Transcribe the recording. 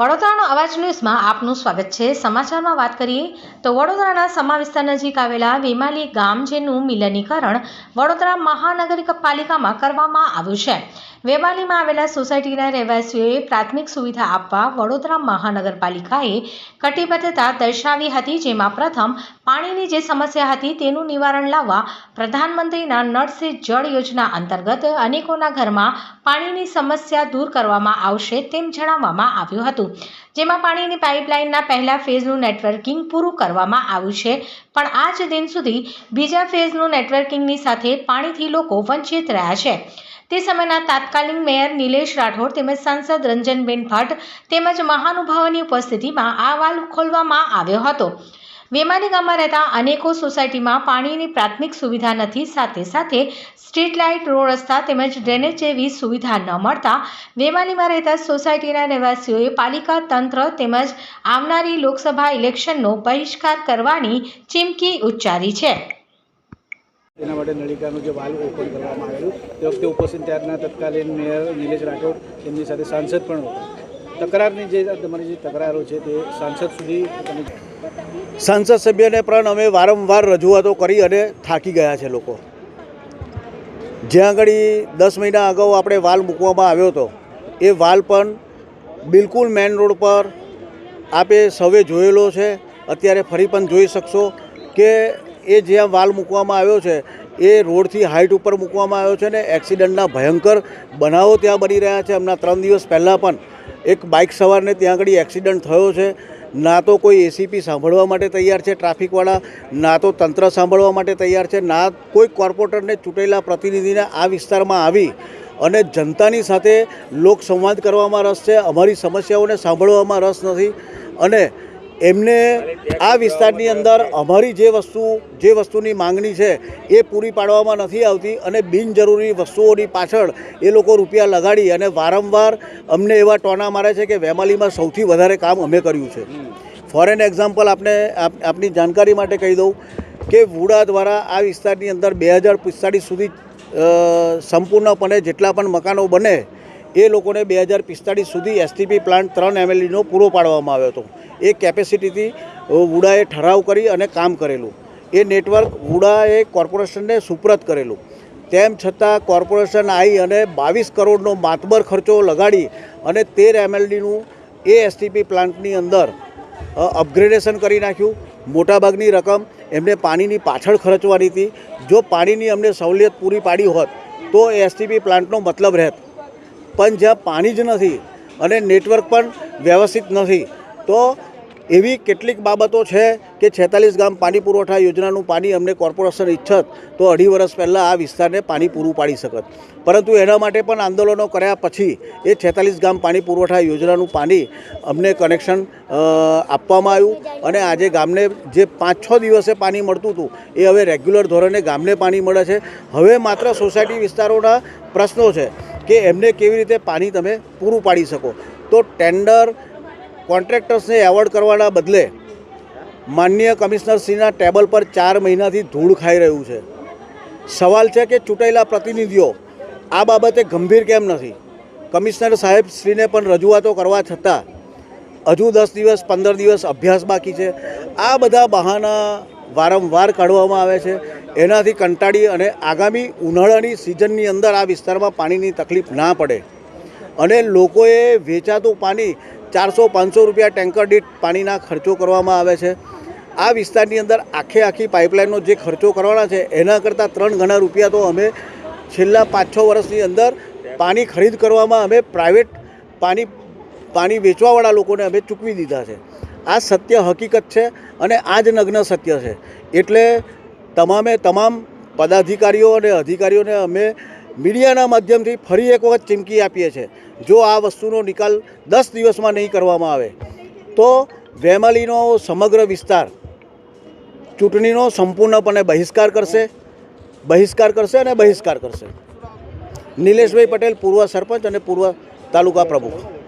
વડોદરાનો અવાજ ન્યૂઝમાં આપનું સ્વાગત છે. સમાચારમાં વાત કરીએ તો વડોદરાના સમા વિસ્તાર નજીક આવેલા વેમાલી ગામ જેનું મિલનીકરણ વડોદરા મહાનગરપાલિકામાં કરવામાં આવ્યું છે. વેમાલીમાં આવેલા સોસાયટીના રહેવાસીઓએ પ્રાથમિક સુવિધા આપવા વડોદરા મહાનગરપાલિકાએ કટિબદ્ધતા દર્શાવી હતી, જેમાં પ્રથમ, પાણીની જે સમસ્યા હતી તેનું નિવારણ લાવવા પ્રધાનમંત્રીના નળ સે જળ યોજના અંતર્ગત અનેકોના ઘરમાં પાણીની સમસ્યા દૂર કરવામાં આવશે તેમ જણાવવામાં આવ્યું હતું. જેમાં પાણીની પાઇપલાઇનના પહેલા ફેઝનું નેટવર્કિંગ પૂરું કરવામાં આવ્યું છે. પણ આજ દિન સુધી બીજા ફેઝનું નેટવર્કિંગની સાથે પાણીથી લોકો વંચિત રહ્યા છે. તે સમયના તાત્કાલિક મેયર નિલેશ રાઠોડ તેમજ સાંસદ રંજનબેન ભટ્ટ તેમજ મહાનુભાવોની ઉપસ્થિતિમાં આ વાલ્વ ખોલવામાં આવ્યો હતો. વેમાની ગામમાં રહેતા અનેકો સોસાયટીમાં પાણીની પ્રાથમિક સુવિધા નથી, સાથે સાથે સ્ટ્રીટ લાઇટ, રોડ રસ્તા તેમજ ડ્રેનેજ જેવી સુવિધા ન મળતા વેમાલીમાં રહેતા સોસાયટીના રહેવાસીઓએ પાલિકા તંત્ર તેમજ આવનારી લોકસભા ઇલેક્શનનો બહિષ્કાર કરવાની ચીમકી ઉચ્ચારી છે. તેના માટે નળિકાનું જે વાલ્વ ઓપન કરવામાં આવેલું, તે વખતે ઉપસ્થિત ત્યારના તત્કાલીન મેયર નિલેશ રાઠોડ, તેમની સાથે સાંસદ પણ તકરારની જે તમારી જે તકરારો છે તે સાંસદ સુધી સાંસદ સભ્યને પણ અમે વારંવાર રજૂઆતો કરી અને થાકી ગયા છે લોકો. જ્યાં આગળ દસ મહિના અગાઉ આપણે વાલ મૂકવામાં આવ્યો હતો, એ વાલ પણ બિલકુલ મેન રોડ પર આપે સૌએ જોયેલો છે. અત્યારે ફરી પણ જોઈ શકશો કે એ જ્યાં વાલ મૂકવામાં આવ્યો છે, એ રોડથી હાઇટ ઉપર મૂકવામાં આવ્યો છે ને એક્સિડન્ટના ભયંકર બનાવો ત્યાં બની રહ્યા છે. હમણાં ત્રણ દિવસ પહેલાં પણ એક બાઇક સવારને ત્યાં આગળ એક્સિડન્ટ થયો છે. ના તો કોઈ એસીપી સાંભળવા માટે તૈયાર છે, ટ્રાફિકવાળા, ના તો તંત્ર સાંભળવા માટે તૈયાર છે, ના કોઈ કોર્પોરેટરને ચૂંટેલા પ્રતિનિધિને આ વિસ્તારમાં આવી અને જનતાની સાથે લોકસંવાદ કરવામાં રસ છે. અમારી સમસ્યાઓને સાંભળવામાં રસ નથી અને એમને આ વિસ્તારની અંદર અમારી જે વસ્તુ, જે વસ્તુની માંગણી છે, એ પૂરી પાડવામાં નથી આવતી અને બિનજરૂરી વસ્તુઓની પાછળ એ લોકો રૂપિયા લગાડી અને વારંવાર અમને એવા ટોના મારે છે કે વેમાલીમાં સૌથી વધારે કામ અમે કર્યું છે. ફોર એન એક્ઝામ્પલ આપને, આપ- આપની જાણકારી માટે કહી દઉં કે વુડા દ્વારા આ વિસ્તારની અંદર બે હજાર પિસ્તાળીસ સુધી સંપૂર્ણપણે જેટલા પણ મકાનો બને, એ લોકોને બે હજાર પિસ્તાળીસ સુધી એસટીપી પ્લાન્ટ ત્રણ એમએલડીનો પૂરો પાડવામાં આવ્યો હતો. એ કેપેસિટીથી વુડાએ ઠરાવ કરી અને કામ કરેલું. એ નેટવર્ક વુડાએ કોર્પોરેશનને સુપ્રત કરેલું. તેમ છતાં કોર્પોરેશન આવી અને બાવીસ કરોડનો માતબર ખર્ચો લગાડી અને તેર એમએલડીનું એ એસટીપી પ્લાન્ટની અંદર અપગ્રેડેશન કરી નાખ્યું. મોટાભાગની રકમ એમને પાણીની પાછળ ખર્ચવાની હતી. જો પાણીની અમને સવલિયત પૂરી પાડી હોત, તો એસટીપી પ્લાન્ટનો મતલબ રહેત. પણ જ્યાં પાણી જ નથી અને નેટવર્ક પણ વ્યવસ્થિત નથી, તો એવી કેટલીક બાબતો છે કે છેતાલીસ ગામ પાણી પુરવઠા યોજનાનું પાણી અમને કોર્પોરેશન ઈચ્છત, તો અઢી વર્ષ પહેલાં આ વિસ્તારને પાણી પૂરું પાડી શકત. પરંતુ એના માટે પણ આંદોલનો કર્યા પછી એ છેતાલીસ ગામ પાણી પુરવઠા યોજનાનું પાણી અમને કનેક્શન આપવામાં આવ્યું અને આજે ગામને જે પાંચ છ દિવસે પાણી મળતું હતું, એ હવે રેગ્યુલર ધોરણે ગામને પાણી મળે છે. હવે માત્ર સોસાયટી વિસ્તારોના પ્રશ્નો છે કે એમને કેવી રીતે પાણી તમે પૂરું પાડી શકો? તો ટેન્ડર કોન્ટ્રાક્ટર્સને એવોર્ડ કરવાના બદલે માનનીય કમિશનરશ્રીના ટેબલ પર ચાર મહિનાથી ધૂળ ખાઈ રહ્યું છે. સવાલ છે કે ચૂંટાયેલા પ્રતિનિધિઓ આ બાબતે ગંભીર કેમ નથી? કમિશનર સાહેબ શ્રીને પણ રજૂઆતો કરવા છતાં હજુ દસ દિવસ, પંદર દિવસ અભ્યાસ બાકી છે. આ બધા બહાના વારંવાર કાઢવામાં આવે છે. એનાથી કંટાળી અને આગામી ઉનાળાની સિઝનની અંદર આ વિસ્તારમાં પાણીની તકલીફ ના પડે. અને લોકોએ વેચાતું પાણી ચારસો, પાંચસો રૂપિયા ટેન્કર દીઠ પાણીના ખર્ચો કરવામાં આવે છે. આ વિસ્તારની અંદર આખે આખી પાઇપલાઇનનો જે ખર્ચો કરવાના છે, એના કરતાં ત્રણ ગણા રૂપિયા તો અમે છેલ્લા પાંચ છ વર્ષની અંદર પાણી ખરીદ કરવામાં અમે પ્રાઇવેટ પાણી પાણી વેચવાવાળા લોકોને અમે ચૂકવી દીધા છે. આ સત્ય હકીકત છે અને આ જ નગ્ન સત્ય છે. એટલે તમામે તમામ પદાધિકારીઓ અને અધિકારીઓને અમે મીડિયાના માધ્યમથી ફરી એક વખત ચીમકી આપીએ છીએ. જો આ વસ્તુનો નિકાલ દસ દિવસમાં નહીં કરવામાં આવે, તો વેમાલીનો સમગ્ર વિસ્તાર ચૂંટણીનો સંપૂર્ણપણે બહિષ્કાર કરશે બહિષ્કાર કરશે અને બહિષ્કાર કરશે. નિલેશભાઈ પટેલ પૂર્વ સરપંચ અને પૂર્વ તાલુકા પ્રમુખ.